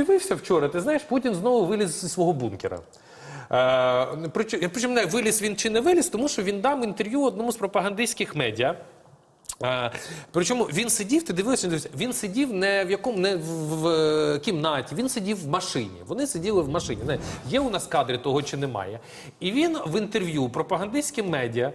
дивився вчора, ти знаєш, Путін знову виліз зі свого бункера. Е, причому, не виліз він чи не виліз, тому що він дав інтерв'ю одному з пропагандистських медіа. Е, причому він сидів, ти дивився, дивився, він сидів не в якому не в, в, е, кімнаті, він сидів в машині. Вони сиділи в машині. Не, є у нас кадри того чи немає. І він в інтерв'ю пропагандистським медіа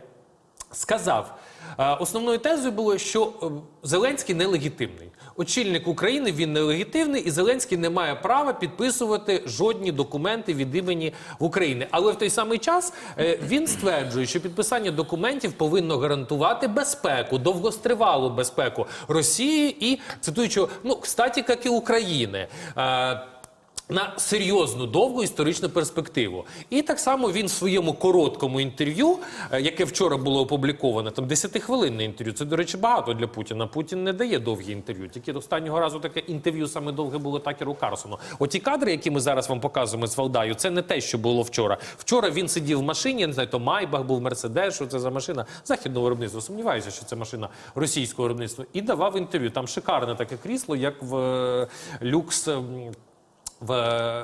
сказав. е, Основною тезою було, що е, Зеленський нелегітимний. Очільник України він нелегітимний, і Зеленський не має права підписувати жодні документи від імені України. Але в той самий час е, він стверджує, що підписання документів повинно гарантувати безпеку, довгостривалу безпеку Росії і цитуючи, ну кстати, як і України. На серйозну довгу історичну перспективу. І так само він в своєму короткому інтерв'ю, е, яке вчора було опубліковане, там 10-хвилинне інтерв'ю. Це, до речі, багато для Путіна. Путін не дає довгі інтерв'ю. Тільки останнього разу таке інтерв'ю саме довге було Такеру Карсону. Оті кадри, які ми зараз вам показуємо з Валдаю, це не те, що було вчора. Вчора він сидів в машині, я не знаю, то Майбах був Мерседес, що це за машина західного виробництва. Сумніваюся, що це машина російського виробництва. І давав інтерв'ю. Там шикарне таке крісло, як в е, люкс. В, е,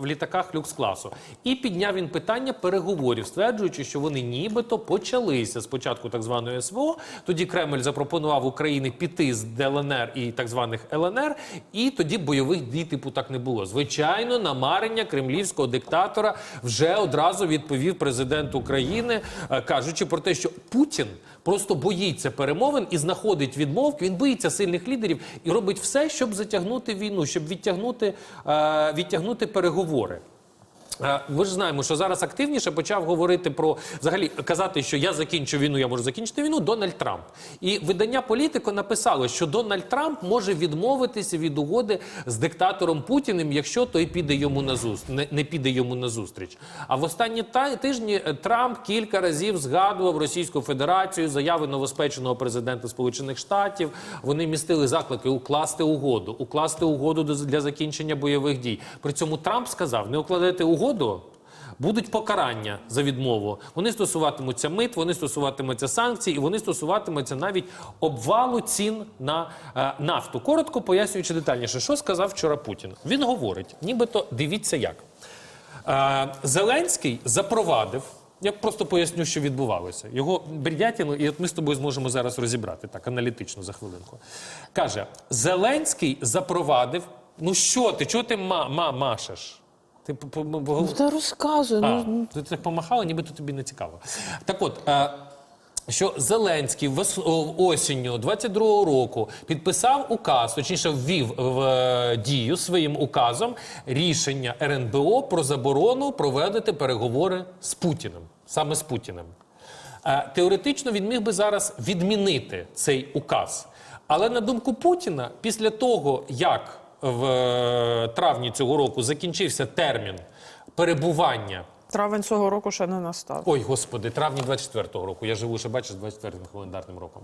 в літаках люкс-класу. І підняв він питання переговорів, стверджуючи, що вони нібито почалися спочатку так званої СВО. Тоді Кремль запропонував Україні піти з ДЛНР і так званих ЛНР, і тоді бойових дій типу так не було. Звичайно, на марення кремлівського диктатора вже одразу відповів президент України, е, кажучи про те, що Путін просто боїться перемовин і знаходить відмовки. Він боїться сильних лідерів і робить все, щоб затягнути війну, щоб відтягнути, е, відтягнути переговори. Е, Ми ж знаємо, що зараз активніше почав говорити про взагалі казати, що я закінчу війну, я можу закінчити війну. Дональд Трамп і видання політико написало, що Дональд Трамп може відмовитися від угоди з диктатором Путіним, якщо той піде йому на зустріч, не, не піде йому на зустріч. А в останні та тижні Трамп кілька разів згадував Російську Федерацію, заяви новоспеченого президента Сполучених Штатів. Вони містили заклики укласти угоду, укласти угоду для закінчення бойових дій. При цьому Трамп сказав: не укладете угоду. Будуть покарання за відмову. Вони стосуватимуться мит, вони стосуватимуться санкцій, і вони стосуватимуться навіть обвалу цін на е, нафту. Коротко пояснюючи детальніше, що сказав вчора Путін. Він говорить, нібито дивіться як. Е, Зеленський запровадив. Я просто поясню, що відбувалося. Його бредятину, і от ми з тобою зможемо зараз розібрати так аналітично за хвилинку. Каже: Зеленський запровадив. Ну що ти? Чого ти ма, ма, машеш? Ти по- Ну, та розказуй. Ну, ти так помахала, ніби тобі не цікаво. Так от. Е, що Зеленський вес- осінню 22-го року підписав указ, точніше ввів в е, дію своїм указом рішення РНБО про заборону проводити переговори з Путіним, саме з Путіним. Е, Теоретично він міг би зараз відмінити цей указ. Але на думку Путіна, після того, як в е, травні цього року закінчився термін перебування. травень цього року ще не настав. Ой, господи, травні 24-го року. Я живу ще бачиш з 24-м календарним роком.